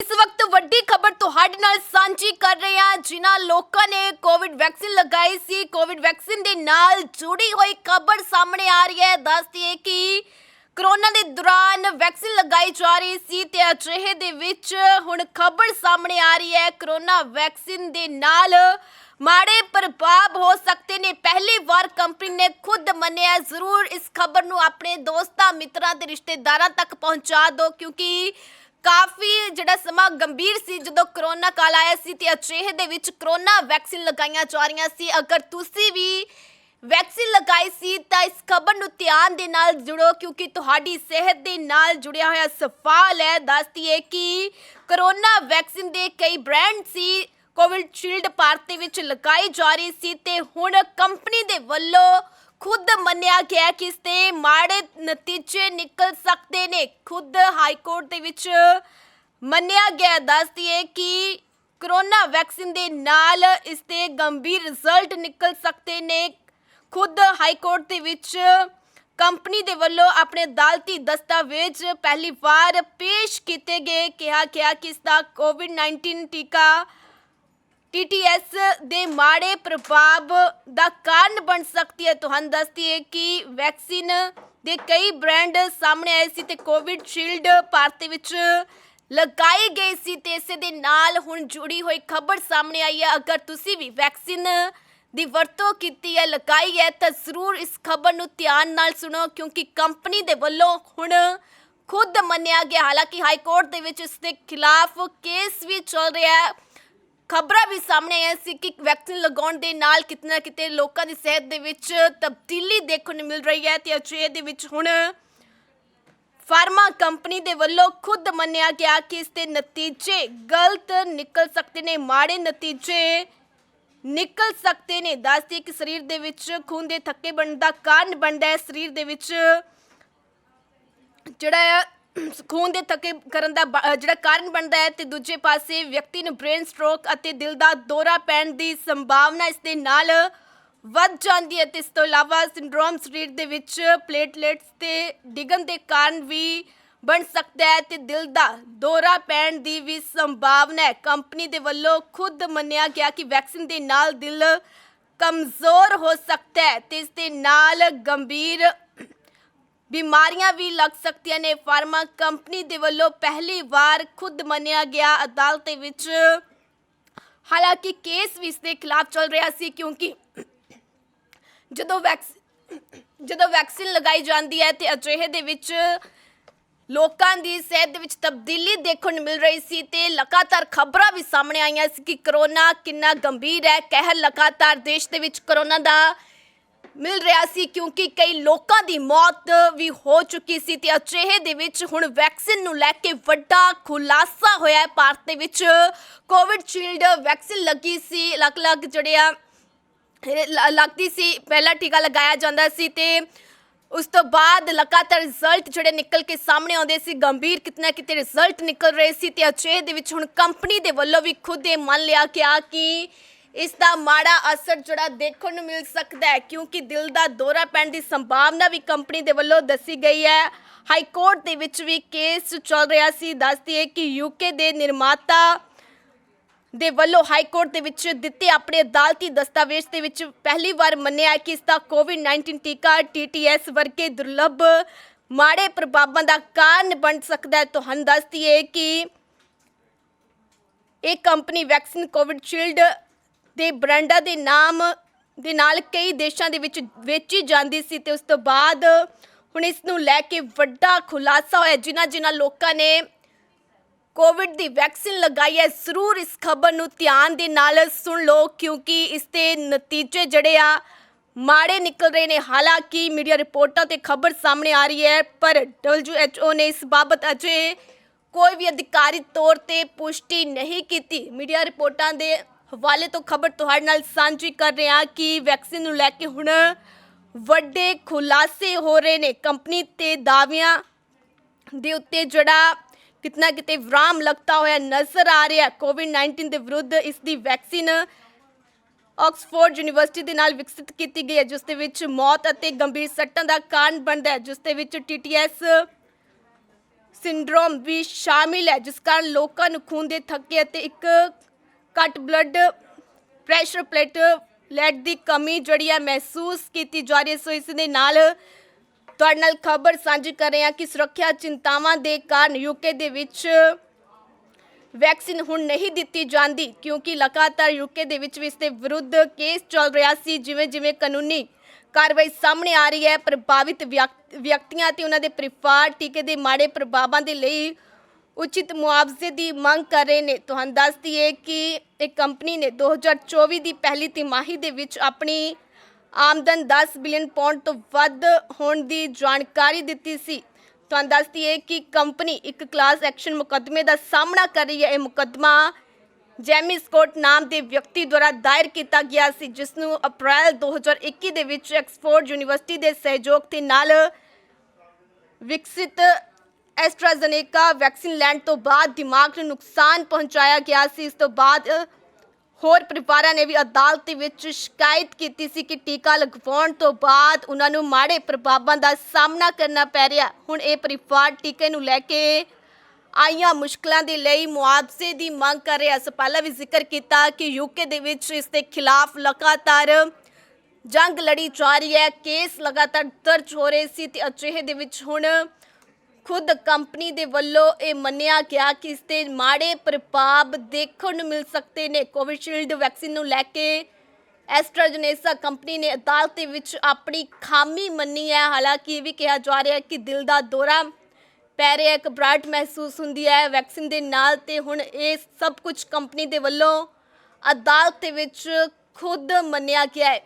ਇਸ ਵਕਤ ਵੱਡੀ ਖਬਰ ਤੁਹਾਡੇ ਨਾਲ ਸਾਂਝੀ ਕਰ ਰਹੇ ਹਾਂ, ਜਿਨ੍ਹਾਂ ਲੋਕਾਂ ਨੇ ਕੋਵਿਡ ਵੈਕਸੀਨ ਲਗਾਈ ਸੀ। ਕੋਵਿਡ ਵੈਕਸੀਨ ਦੇ ਨਾਲ ਜੁੜੀ ਹੋਈ ਖਬਰ ਸਾਹਮਣੇ ਆ ਰਹੀ ਹੈ। ਦੱਸਦੀ ਹੈ ਕਿ ਕਰੋਨਾ ਦੇ ਦੌਰਾਨ ਵੈਕਸੀਨ ਲਗਾਈ ਜਾ ਰਹੀ ਸੀ ਤੇ ਅਜਿਹੇ ਦੇ ਵਿੱਚ ਹੁਣ ਖਬਰ ਸਾਹਮਣੇ ਆ ਰਹੀ ਹੈ, ਕਰੋਨਾ ਵੈਕਸੀਨ ਦੇ ਨਾਲ ਮਾੜੇ ਪ੍ਰਭਾਵ ਹੋ ਸਕਦੇ ਨੇ। ਪਹਿਲੀ ਵਾਰ ਕੰਪਨੀ ਨੇ ਖੁਦ ਮੰਨਿਆ, ਜ਼ਰੂਰ ਇਸ ਖਬਰ ਨੂੰ ਆਪਣੇ ਦੋਸਤਾਂ, ਮਿੱਤਰਾਂ ਤੇ ਰਿਸ਼ਤੇਦਾਰਾਂ ਤੱਕ ਪਹੁੰਚਾ ਦਿਓ, ਕਿਉਂਕਿ ਕਾਫੀ ਜਿਹੜਾ ਸਮਾਂ ਗੰਭੀਰ ਸੀ ਜਦੋਂ ਕਰੋਨਾ ਕਾਲ ਆਇਆ ਸੀ ਤੇ ਅਜਿਹੇ ਦੇ ਵਿੱਚ ਕਰੋਨਾ ਵੈਕਸੀਨ ਲਗਾਈਆਂ ਜਾ ਰਹੀਆਂ ਸੀ। ਅਗਰ ਤੁਸੀਂ ਵੀ ਵੈਕਸੀਨ ਲਗਾਈ ਸੀ ਤਾਂ ਇਸ ਖਬਰ ਨੂੰ ਧਿਆਨ ਦੇ ਨਾਲ ਜੁੜੋ ਕਿਉਂਕਿ ਤੁਹਾਡੀ ਸਿਹਤ ਦੇ ਨਾਲ ਜੁੜਿਆ ਹੋਇਆ ਸਵਾਲ ਹੈ। ਦੱਸਦੀ ਹੈ ਕਿ ਕਰੋਨਾ ਵੈਕਸੀਨ ਦੇ ਕਈ ਬ੍ਰਾਂਡ ਸੀ, ਕੋਵਿਡ ਸ਼ੀਲਡ ਭਾਰਤ ਦੇ ਵਿੱਚ ਲਗਾਈ ਜਾ ਰਹੀ ਸੀ ਤੇ ਹੁਣ ਕੰਪਨੀ ਦੇ ਵੱਲੋਂ ਖੁਦ ਮੰਨਿਆ ਗਿਆ ਕਿ ਇਸ ਤੇ ਮਾੜੇ ਨਤੀਜੇ ਨਿਕਲ ਸਕਦੇ ਨੇ। ਖੁਦ ਹਾਈ ਕੋਰਟ ਦੇ ਵਿੱਚ ਮੰਨਿਆ ਗਿਆ ਦੱਸਦੀ ਹੈ ਕਿ ਕਰੋਨਾ ਵੈਕਸੀਨ ਦੇ ਨਾਲ ਇਸ ਤੇ ਗੰਭੀਰ ਰਿਜ਼ਲਟ ਨਿਕਲ ਸਕਦੇ ਨੇ। ਖੁਦ ਹਾਈ ਕੋਰਟ ਦੇ ਵਿੱਚ ਕੰਪਨੀ ਦੇ ਵੱਲੋਂ ਆਪਣੇ ਅਦਾਲਤੀ ਦਸਤਾਵੇਜ਼ ਪਹਿਲੀ ਵਾਰ ਪੇਸ਼ ਕੀਤੇ ਗਏ। ਕਿਹਾ ਗਿਆ ਕਿ ਇਸ ਦਾ ਕੋਵਿਡ-19 ਟੀਕਾ ਟੀਟੀਐਸ ਦੇ ਮਾੜੇ ਪ੍ਰਭਾਵ ਦਾ ਕਾਰਨ ਬਣ ਸਕਦੀ ਹੈ। ਤੁਹਾਨੂੰ ਦੱਸਦੀ ਹੈ ਕਿ ਵੈਕਸੀਨ ਦੇ ਕਈ ਬ੍ਰਾਂਡ ਸਾਹਮਣੇ ਆਏ ਸੀ ਤੇ ਕੋਵਿਡ ਸ਼ੀਲਡ ਭਾਰਤ ਵਿੱਚ ਲਗਾਈ ਗਈ ਸੀ ਤੇ ਇਸ ਦੇ ਨਾਲ ਹੁਣ ਜੁੜੀ ਹੋਈ ਖਬਰ ਸਾਹਮਣੇ ਆਈ ਹੈ। ਅਗਰ ਤੁਸੀਂ ਵੀ ਵੈਕਸੀਨ ਦੀ ਵਰਤੋਂ ਕੀਤੀ ਹੈ, ਲਗਾਈ ਹੈ, ਤਾਂ ਜ਼ਰੂਰ ਇਸ ਖਬਰ ਨੂੰ ਧਿਆਨ ਨਾਲ ਸੁਣੋ ਕਿਉਂਕਿ ਕੰਪਨੀ ਦੇ ਵੱਲੋਂ ਹੁਣ ਖੁਦ ਮੰਨਿਆ ਗਿਆ। ਹਾਲਾਂਕਿ ਹਾਈ ਕੋਰਟ ਦੇ ਵਿੱਚ ਇਸ ਦੇ ਖਿਲਾਫ ਕੇਸ ਵੀ ਚੱਲ ਰਿਹਾ ਹੈ। ਖਬਰਾਂ ਵੀ ਸਾਹਮਣੇ ਆਈਆਂ ਸੀ ਕਿ ਵੈਕਸੀਨ ਲਗਾਉਣ ਦੇ ਨਾਲ ਕਿਤੇ ਨਾ ਕਿਤੇ ਲੋਕਾਂ ਦੀ ਸਿਹਤ ਦੇ ਵਿੱਚ ਤਬਦੀਲੀ ਦੇਖਣ ਨੂੰ ਮਿਲ ਰਹੀ ਹੈ ਤੇ ਅਜੇ ਦੇ ਵਿੱਚ ਹੁਣ ਫਾਰਮਾ ਕੰਪਨੀ ਦੇ ਵੱਲੋਂ ਖੁਦ ਮੰਨਿਆ ਗਿਆ ਕਿ ਇਸ ਦੇ ਨਤੀਜੇ ਗਲਤ ਨਿਕਲ ਸਕਦੇ ਨੇ, ਮਾੜੇ ਨਤੀਜੇ ਨਿਕਲ ਸਕਦੇ ਨੇ। ਦੱਸਦੀ ਕਿ ਸਰੀਰ ਦੇ ਵਿੱਚ ਖੂਨ ਦੇ ਥੱਕੇ ਬਣਨ ਦਾ ਕਾਰਨ ਬਣਦਾ ਹੈ। ਸਰੀਰ ਦੇ ਵਿੱਚ ਜਿਹੜਾ ਖੂਨ ਦੇ ਥੱਕੇ ਕਰਨ ਦਾ ਬ- ਅਹ ਜਿਹੜਾ ਕਾਰਨ ਬਣਦਾ ਹੈ ਤੇ ਦੂਜੇ ਪਾਸੇ ਵਿਅਕਤੀ ਨੂੰ ਬ੍ਰੇਨ ਸਟ੍ਰੋਕ ਅਤੇ ਦਿਲ ਦਾ ਦੌਰਾ ਪੈਣ ਦੀ ਸੰਭਾਵਨਾ ਇਸ ਦੇ ਨਾਲ ਵੱਧ ਜਾਂਦੀ ਹੈ ਤੇ ਇਸ ਤੋਂ ਇਲਾਵਾ ਸਿੰਡਰੋਮ ਸਰੀਰ ਦੇ ਵਿੱਚ ਪਲੇਟਲੇਟਸ ਤੇ ਡਿੱਗਣ ਦੇ ਕਾਰਨ ਵੀ ਬਣ ਸਕਦਾ ਹੈ ਤੇ ਦਿਲ ਦਾ ਦੌਰਾ ਪੈਣ ਦੀ ਵੀ ਸੰਭਾਵਨਾ ਹੈ। ਕੰਪਨੀ ਦੇ ਵੱਲੋਂ ਖੁਦ ਮੰਨਿਆ ਗਿਆ ਕਿ ਵੈਕਸੀਨ ਦੇ ਨਾਲ ਦਿਲ ਕਮਜ਼ੋਰ ਹੋ ਸਕਦਾ ਹੈ ਤੇ ਇਸ ਦੇ ਨਾਲ ਗੰਭੀਰ ਬਿਮਾਰੀਆਂ ਵੀ ਲੱਗ ਸਕਦੀਆਂ ਨੇ। ਫਾਰਮਾ ਕੰਪਨੀ ਦੇ ਵੱਲੋਂ ਪਹਿਲੀ ਵਾਰ ਖੁਦ ਮੰਨਿਆ ਗਿਆ। ਅਦਾਲਤ ਦੇ ਵਿੱਚ ਹਾਲਾਂਕਿ ਕੇਸ ਵੀ ਇਸ ਦੇ ਖਿਲਾਫ ਚੱਲ ਰਿਹਾ ਸੀ ਕਿਉਂਕਿ ਜਦੋਂ ਵੈਕਸ, ਜਦੋਂ ਵੈਕਸੀਨ ਲਗਾਈ ਜਾਂਦੀ ਹੈ ਤੇ ਅਜਿਹੇ ਦੇ ਵਿੱਚ ਲੋਕਾਂ ਦੀ ਸਿਹਤ ਵਿੱਚ ਤਬਦੀਲੀ ਦੇਖਣ ਨੂੰ ਮਿਲ ਰਹੀ ਸੀ ਤੇ ਲਗਾਤਾਰ ਖਬਰਾਂ ਵੀ ਸਾਹਮਣੇ ਆਈਆਂ ਸੀ ਕਿ ਕਰੋਨਾ ਕਿੰਨਾ ਗੰਭੀਰ ਹੈ। ਕਹਿਰ ਲਗਾਤਾਰ ਦੇਸ਼ ਦੇ ਵਿੱਚ ਕਰੋਨਾ ਦਾ ਮਿਲ ਰਿਹਾ ਸੀ ਕਿਉਂਕਿ ਕਈ ਲੋਕਾਂ ਦੀ ਮੌਤ ਵੀ ਹੋ ਚੁੱਕੀ ਸੀ ਤੇ ਅਜਿਹੇ ਦੇ ਵਿੱਚ ਹੁਣ ਵੈਕਸੀਨ ਨੂੰ ਲੈ ਕੇ ਵੱਡਾ ਖੁਲਾਸਾ ਹੋਇਆ ਹੈ। ਭਾਰਤ ਦੇ ਵਿੱਚ ਕੋਵਿਡ ਸ਼ੀਲਡ ਵੈਕਸੀਨ ਲੱਗੀ ਸੀ, ਅਲੱਗ-ਅਲੱਗ ਜਿਹੜੇ ਆ ਲੱਗਦੀ ਸੀ, ਪਹਿਲਾ ਟੀਕਾ ਲਗਾਇਆ ਜਾਂਦਾ ਸੀ ਤੇ ਉਸ ਤੋਂ ਬਾਅਦ ਲਗਾਤਾਰ ਰਿਜ਼ਲਟ ਜਿਹੜੇ ਨਿਕਲ ਕੇ ਸਾਹਮਣੇ ਆਉਂਦੇ ਸੀ, ਗੰਭੀਰ ਕਿਤਨਾ ਕਿਤੇ ਰਿਜ਼ਲਟ ਨਿਕਲ ਰਹੇ ਸੀ ਤੇ ਅਜੇ ਦੇ ਵਿੱਚ ਹੁਣ ਕੰਪਨੀ ਦੇ ਵੱਲੋਂ ਵੀ ਖੁਦ ਇਹ ਮੰਨ ਲਿਆ ਗਿਆ ਕਿ ਇਸ ਦਾ ਮਾੜਾ ਅਸਰ ਜਿਹੜਾ ਦੇਖਣ ਨੂੰ ਮਿਲ ਸਕਦਾ ਹੈ, ਕਿਉਂਕਿ ਦਿਲ ਦਾ ਦੌਰਾ ਪੈਣ ਦੀ ਸੰਭਾਵਨਾ ਵੀ ਕੰਪਨੀ ਦੇ ਵੱਲੋਂ ਦੱਸੀ ਗਈ ਹੈ। ਹਾਈ ਕੋਰਟ ਦੇ ਵਿੱਚ ਵੀ ਕੇਸ ਚੱਲ ਰਿਹਾ ਸੀ। ਦੱਸਦੀ ਹੈ ਕਿ ਯੂਕੇ ਦੇ ਨਿਰਮਾਤਾ ਦੇ ਵੱਲੋਂ ਹਾਈ ਕੋਰਟ ਦੇ ਵਿੱਚ ਦਿੱਤੇ ਆਪਣੇ ਅਦਾਲਤੀ ਦਸਤਾਵੇਜ਼ ਦੇ ਵਿੱਚ ਪਹਿਲੀ ਵਾਰ ਮੰਨਿਆ ਕਿ ਇਸ ਦਾ ਕੋਵਿਡ-19 ਟੀਕਾ ਟੀਟੀਐਸ ਵਰਗੇ ਦੁਰਲੱਭ ਮਾੜੇ ਪ੍ਰਭਾਵਾਂ ਦਾ ਕਾਰਨ ਬਣ ਸਕਦਾ ਹੈ। ਤੁਹਾਨੂੰ ਦੱਸਦੀ ਹੈ ਕਿ ਇਹ ਕੰਪਨੀ ਵੈਕਸੀਨ ਕੋਵਿਡਸ਼ੀਲਡ ਦੇ ਬ੍ਰਾਂਡਾਂ ਦੇ ਨਾਮ ਦੇ ਨਾਲ ਕਈ ਦੇਸ਼ਾਂ ਦੇ ਵਿੱਚ ਵੇਚੀ ਜਾਂਦੀ ਸੀ ਤੇ ਉਸ ਤੋਂ ਬਾਅਦ ਹੁਣ ਇਸ ਨੂੰ ਲੈ ਕੇ ਵੱਡਾ ਖੁਲਾਸਾ ਹੋਇਆ, ਜਿਨ੍ਹਾਂ ਜਿਨ੍ਹਾਂ ਲੋਕਾਂ ਨੇ ਕੋਵਿਡ ਦੀ ਵੈਕਸੀਨ ਲਗਾਈ ਹੈ, ਜ਼ਰੂਰ ਇਸ ਖਬਰ ਨੂੰ ਧਿਆਨ ਦੇ ਨਾਲ ਸੁਣ ਲਓ, ਕਿਉਂਕਿ ਇਸ ਦੇ ਨਤੀਜੇ ਜਿਹੜੇ ਆ ਮਾੜੇ ਨਿਕਲ ਰਹੇ ਨੇ। ਹਾਲਾਂਕਿ ਮੀਡੀਆ ਰਿਪੋਰਟਾਂ ਤੇ ਖਬਰ ਸਾਹਮਣੇ ਆ ਰਹੀ ਹੈ, ਪਰ WHO ਨੇ ਇਸ ਬਾਬਤ ਅਜੇ ਕੋਈ ਵੀ ਅਧਿਕਾਰੀ ਤੌਰ ਤੇ ਪੁਸ਼ਟੀ ਨਹੀਂ ਕੀਤੀ। ਮੀਡੀਆ ਰਿਪੋਰਟਾਂ ਦੇ ਹਵਾਲੇ ਤੋਂ ਖਬਰ ਤੁਹਾਡੇ ਨਾਲ ਸਾਂਝੀ ਕਰ ਰਹੇ ਹਾਂ ਕਿ ਵੈਕਸੀਨ ਨੂੰ ਲੈ ਕੇ ਹੁਣ ਵੱਡੇ ਖੁਲਾਸੇ ਹੋ ਰਹੇ ਨੇ। ਕੰਪਨੀ ਤੇ ਦਾਅਵਿਆਂ ਦੇ ਉੱਤੇ ਜਿਹੜਾ ਕਿਤਨਾ ਕਿਤੇ ਵਿਰਾਮ ਲੱਗਦਾ ਹੋਇਆ ਨਜ਼ਰ ਆ ਰਿਹਾ ਕੋਵਿਡ-19 ਦੇ ਵਿਰੁੱਧ ਇਸ ਦੀ ਵੈਕਸੀਨ ਆਕਸਫੋਰਡ ਯੂਨੀਵਰਸਿਟੀ ਦੇ ਨਾਲ ਵਿਕਸਿਤ ਕੀਤੀ ਗਈ ਹੈ, ਜਿਸ ਦੇ ਵਿੱਚ ਮੌਤ ਅਤੇ ਗੰਭੀਰ ਸੱਟਾਂ ਦਾ ਕਾਰਨ ਬਣਦਾ ਹੈ, ਜਿਸ ਦੇ ਵਿੱਚ ਟੀਟੀਐਸ ਸਿੰਡਰੋਮ ਵੀ ਸ਼ਾਮਿਲ ਹੈ, ਜਿਸ ਕਾਰਨ ਲੋਕਾਂ ਨੂੰ ਖੂਨ ਦੇ ਥੱਕੇ ਅਤੇ ਇੱਕ ਘੱਟ ਬਲੱਡ ਪ੍ਰੈਸ਼ਰ ਪਲੇਟਲੈਟ ਦੀ ਕਮੀ ਜਿਹੜੀ ਹੈ ਮਹਿਸੂਸ ਕੀਤੀ ਜਾ ਰਹੀ ਹੈ। ਸੋ ਇਸ ਦੇ ਨਾਲ ਤੁਹਾਡੇ ਨਾਲ ਖਬਰ ਸਾਂਝੀ ਕਰ ਰਹੇ ਹਾਂ ਕਿ ਸੁਰੱਖਿਆ ਚਿੰਤਾਵਾਂ ਦੇ ਕਾਰਨ ਯੂਕੇ ਦੇ ਵਿੱਚ ਵੈਕਸੀਨ ਹੁਣ ਨਹੀਂ ਦਿੱਤੀ ਜਾਂਦੀ, ਕਿਉਂਕਿ ਲਗਾਤਾਰ ਯੂਕੇ ਦੇ ਵਿੱਚ ਵੀ ਇਸ ਦੇ ਵਿਰੁੱਧ ਕੇਸ ਚੱਲ ਰਿਹਾ ਸੀ, ਜਿਵੇਂ ਜਿਵੇਂ ਕਾਨੂੰਨੀ ਕਾਰਵਾਈ ਸਾਹਮਣੇ ਆ ਰਹੀ ਹੈ, ਪ੍ਰਭਾਵਿਤ ਵਿਅਕ- ਵਿਅਕਤੀਆਂ ਤੇ ਉਹਨਾਂ ਦੇ ਪਰਿਵਾਰ ਟੀਕੇ ਦੇ ਮਾੜੇ ਪ੍ਰਭਾਵਾਂ ਦੇ ਲਈ ਉਚਿਤ ਮੁਆਵਜ਼ੇ ਦੀ ਮੰਗ ਕਰ ਰਹੇ ਨੇ। ਤੁਹਾਨੂੰ ਦੱਸ ਦਈਏ ਕਿ ਇਹ ਕੰਪਨੀ ਨੇ 2024 ਦੀ ਪਹਿਲੀ ਤਿਮਾਹੀ ਦੇ ਵਿੱਚ ਆਪਣੀ ਆਮਦਨ 10 ਬਿਲੀਅਨ ਪੌਂਡ ਤੋਂ ਵੱਧ ਹੋਣ ਦੀ ਜਾਣਕਾਰੀ ਦਿੱਤੀ ਸੀ। ਤੁਹਾਨੂੰ ਦੱਸ ਦਈਏ ਕਿ ਕੰਪਨੀ ਇੱਕ ਕਲਾਸ ਐਕਸ਼ਨ ਮੁਕੱਦਮੇ ਦਾ ਸਾਹਮਣਾ ਕਰ ਰਹੀ ਹੈ। ਇਹ ਮੁਕੱਦਮਾ ਜੈਮੀ ਸਕੋਟ ਨਾਮ ਦੇ ਵਿਅਕਤੀ ਦੁਆਰਾ ਦਾਇਰ ਕੀਤਾ ਗਿਆ ਸੀ ਜਿਸ ਨੂੰ ਅਪ੍ਰੈਲ 2021 ਦੇ ਵਿੱਚ ਐਕਸਫੋਰਡ ਯੂਨੀਵਰਸਿਟੀ ਦੇ ਸਹਿਯੋਗ ਦੇ ਨਾਲ ਵਿਕਸਿਤ ਐਸਟਰਾਜ਼ੇਨੇਕਾ ਵੈਕਸੀਨ ਲੈਣ ਤੋਂ ਬਾਅਦ ਦਿਮਾਗ ਨੂੰ ਨੁਕਸਾਨ ਪਹੁੰਚਾਇਆ ਗਿਆ ਸੀ। ਇਸ ਤੋਂ ਬਾਅਦ ਹੋਰ ਪਰਿਵਾਰਾਂ ਨੇ ਵੀ ਅਦਾਲਤ ਵਿੱਚ ਸ਼ਿਕਾਇਤ ਕੀਤੀ ਸੀ ਕਿ ਟੀਕਾ ਲਗਵਾਉਣ ਤੋਂ ਬਾਅਦ ਉਹਨਾਂ ਨੂੰ ਮਾੜੇ ਪ੍ਰਭਾਵਾਂ ਦਾ ਸਾਹਮਣਾ ਕਰਨਾ ਪੈ ਰਿਹਾ। ਹੁਣ ਇਹ ਪਰਿਵਾਰ ਟੀਕੇ ਨੂੰ ਲੈ ਕੇ ਆਈਆਂ ਮੁਸ਼ਕਲਾਂ ਦੇ ਲਈ ਮੁਆਵਜ਼ੇ ਦੀ ਮੰਗ ਕਰ ਰਿਹਾ। ਸੋ ਪਹਿਲਾਂ ਵੀ ਜ਼ਿਕਰ ਕੀਤਾ ਕਿ ਯੂਕੇ ਦੇ ਵਿੱਚ ਇਸ ਦੇ ਖਿਲਾਫ ਲਗਾਤਾਰ ਜੰਗ ਲੜੀ ਜਾ ਰਹੀ ਹੈ। ਕੇਸ ਲਗਾਤਾਰ ਦਰਜ ਹੋ ਰਹੇ ਸੀ ਤੇ ਅਜਿਹੇ ਦੇ ਵਿੱਚ ਹੁਣ ਖੁਦ ਕੰਪਨੀ ਦੇ ਵੱਲੋਂ ਇਹ ਮੰਨਿਆ ਗਿਆ ਕਿ ਇਸ 'ਤੇ ਮਾੜੇ ਪ੍ਰਭਾਵ ਦੇਖਣ ਨੂੰ ਮਿਲ ਸਕਦੇ ਨੇ। ਕੋਵਿਸ਼ੀਲਡ ਵੈਕਸੀਨ ਨੂੰ ਲੈ ਕੇ ਐਸਟਰਾਜਨੇਸਾ ਕੰਪਨੀ ਨੇ ਅਦਾਲਤ ਦੇ ਵਿੱਚ ਆਪਣੀ ਖਾਮੀ ਮੰਨੀ ਹੈ। ਹਾਲਾਂਕਿ ਇਹ ਵੀ ਕਿਹਾ ਜਾ ਰਿਹਾ ਹੈ ਕਿ ਦਿਲ ਦਾ ਦੌਰਾ ਪੈ ਰਿਹਾ ਹੈ ਘਬਰਾਹਟ ਮਹਿਸੂਸ ਹੁੰਦੀ ਹੈ। ਵੈਕਸੀਨ ਦੇ ਨਾਲ ਤੇ ਹੁਣ ਇਹ ਸਭ ਕੁਝ ਕੰਪਨੀ ਦੇ ਵੱਲੋਂ ਅਦਾਲਤ ਦੇ ਵਿੱਚ ਖੁਦ ਮੰਨਿਆ ਗਿਆ ਹੈ।